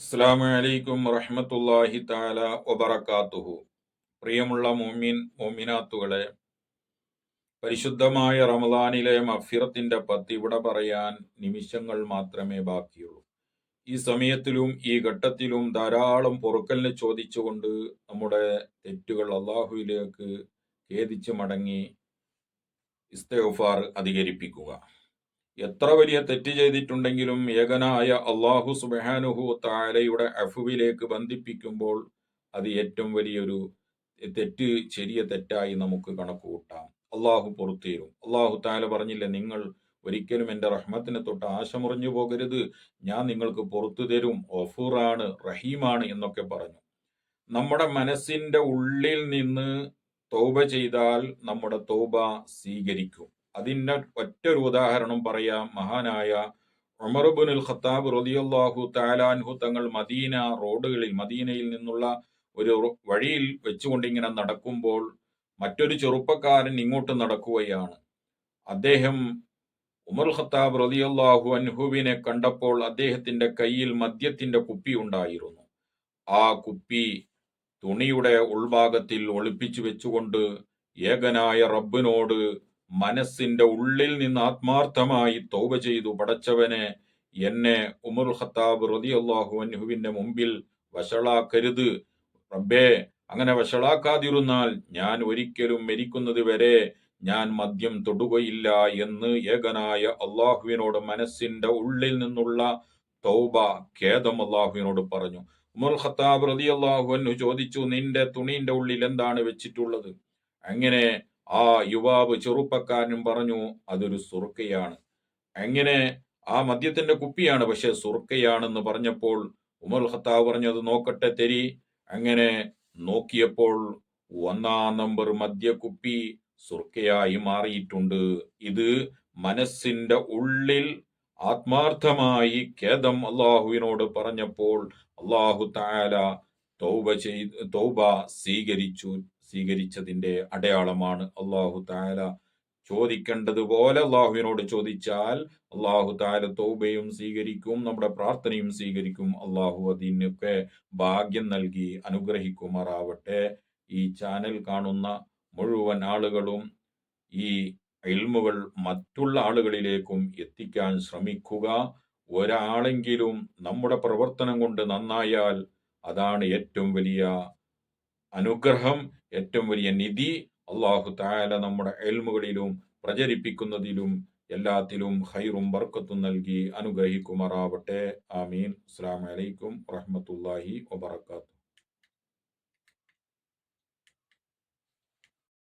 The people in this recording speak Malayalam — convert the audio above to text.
അസ്സാമു അലൈക്കും വറഹമത്തല്ലാഹി താല വബറക്കാത്തുഹു പ്രിയമുള്ള മോമിൻ മോമിനാത്തുകളെ പരിശുദ്ധമായ റമദാനിലെ മഫിറത്തിന്റെ പത്ത് ഇവിടെ പറയാൻ നിമിഷങ്ങൾ മാത്രമേ ബാക്കിയുള്ളൂ. ഈ സമയത്തിലും ഈ ഘട്ടത്തിലും ധാരാളം പൊറുക്കലിനെ ചോദിച്ചുകൊണ്ട് നമ്മുടെ തെറ്റുകൾ അള്ളാഹുവിലേക്ക് ഖേദിച്ച് മടങ്ങി ഇസ്തഫാർ അധികരിപ്പിക്കുക. എത്ര വലിയ തെറ്റ് ചെയ്തിട്ടുണ്ടെങ്കിലും ഏകനായ അള്ളാഹു സുബാനുഹു താലയുടെ അഫുവിലേക്ക് ബന്ധിപ്പിക്കുമ്പോൾ അത് ഏറ്റവും വലിയൊരു തെറ്റ് ചെറിയ തെറ്റായി നമുക്ക് കണക്ക് കൂട്ടാം. അള്ളാഹു പുറത്തേരും അള്ളാഹു താല പറഞ്ഞില്ല നിങ്ങൾ ഒരിക്കലും എന്റെ റഹ്മത്തിനെ തൊട്ട് ആശമുറിഞ്ഞു പോകരുത്. ഞാൻ നിങ്ങൾക്ക് പുറത്തു തരും. ഒഫുറാണ് റഹീമാണ് എന്നൊക്കെ പറഞ്ഞു. നമ്മുടെ മനസ്സിന്റെ ഉള്ളിൽ നിന്ന് തൗബ ചെയ്താൽ നമ്മുടെ തൗബ സ്വീകരിക്കും. അതിന്റെ ഒറ്റൊരു ഉദാഹരണം പറയാം. മഹാനായ ഉമർബുനുൽ ഖത്താബ് റൊലിയല്ലാഹു താലാൻഹു തങ്ങൾ മദീന റോഡുകളിൽ മദീനയിൽ നിന്നുള്ള ഒരു വഴിയിൽ വെച്ചുകൊണ്ട് ഇങ്ങനെ നടക്കുമ്പോൾ മറ്റൊരു ചെറുപ്പക്കാരൻ ഇങ്ങോട്ട് നടക്കുകയാണ്. അദ്ദേഹം ഉമർ ഖത്താബ് റതിയല്ലാഹു അൻഹുവിനെ കണ്ടപ്പോൾ അദ്ദേഹത്തിന്റെ കയ്യിൽ മദ്യത്തിന്റെ കുപ്പി ഉണ്ടായിരുന്നു. ആ കുപ്പി തുണിയുടെ ഉൾഭാഗത്തിൽ ഒളിപ്പിച്ചു വെച്ചുകൊണ്ട് ഏകനായ റബ്ബിനോട് മനസ്സിന്റെ ഉള്ളിൽ നിന്ന് ആത്മാർത്ഥമായി തോപ ചെയ്തു പടച്ചവനെ എന്നെ ഉമർ ഖത്താബ് റതി അള്ളാഹു അൻഹുവിന്റെ മുമ്പിൽ വഷളാക്കരുത്. റബ്ബേ അങ്ങനെ വഷളാക്കാതിരുന്നാൽ ഞാൻ ഒരിക്കലും മരിക്കുന്നത് വരെ ഞാൻ മദ്യം തൊടുകയില്ല എന്ന് ഏകനായ അള്ളാഹുവിനോട് മനസ്സിന്റെ ഉള്ളിൽ നിന്നുള്ള തൗബ ഖേദം അള്ളാഹുവിനോട് പറഞ്ഞു. ഉമർ ഖത്താബ് റതി അള്ളാഹു ചോദിച്ചു നിന്റെ തുണീന്റെ ഉള്ളിൽ എന്താണ് വെച്ചിട്ടുള്ളത്? അങ്ങനെ ആ യുവാവ് ചെറുപ്പക്കാരനും പറഞ്ഞു അതൊരു സുർക്കയാണ്. എങ്ങനെ? ആ മദ്യത്തിന്റെ കുപ്പിയാണ് പക്ഷെ സുർക്കയാണെന്ന് പറഞ്ഞപ്പോൾ ഉമർ ഖത്താവ് പറഞ്ഞു അത് നോക്കട്ടെ തെരി. അങ്ങനെ നോക്കിയപ്പോൾ ഒന്നാം നമ്പർ മദ്യക്കുപ്പി സുർക്കയായി മാറിയിട്ടുണ്ട്. ഇത് മനസ്സിന്റെ ഉള്ളിൽ ആത്മാർത്ഥമായി ഖേദം അള്ളാഹുവിനോട് പറഞ്ഞപ്പോൾ അള്ളാഹു താല തൗബ ചെയ്ത് തൗബ സ്വീകരിച്ചു. സ്വീകരിച്ചതിന്റെ അടയാളമാണ് അള്ളാഹു താല ചോദിക്കേണ്ടതുപോലെ അള്ളാഹുവിനോട് ചോദിച്ചാൽ അള്ളാഹു താല തൗബയും സ്വീകരിക്കും നമ്മുടെ പ്രാർത്ഥനയും സ്വീകരിക്കും. അള്ളാഹു അതിനൊക്കെ ഭാഗ്യം നൽകി അനുഗ്രഹിക്കുമാറാവട്ടെ. ഈ ചാനൽ കാണുന്ന മുഴുവൻ ആളുകളും ഈ ഇൽമുകൾ മറ്റുള്ള ആളുകളിലേക്കും എത്തിക്കാൻ ശ്രമിക്കുക. ഒരാളെങ്കിലും നമ്മുടെ പ്രവർത്തനം കൊണ്ട് നന്നായാൽ അതാണ് ഏറ്റവും വലിയ അനുഗ്രഹം. ഏറ്റവും വലിയ നിധി അള്ളാഹു താല നമ്മുടെ എൽമുകളിലും പ്രചരിപ്പിക്കുന്നതിലും എല്ലാത്തിലും ഹൈറും ബർക്കത്തും നൽകി അനുഗ്രഹിക്കുമാറാവട്ടെ. ആമീൻ. അസ്സാം വലൈക്കും വറഹമത്തല്ലാഹി വബർക്കാത്തു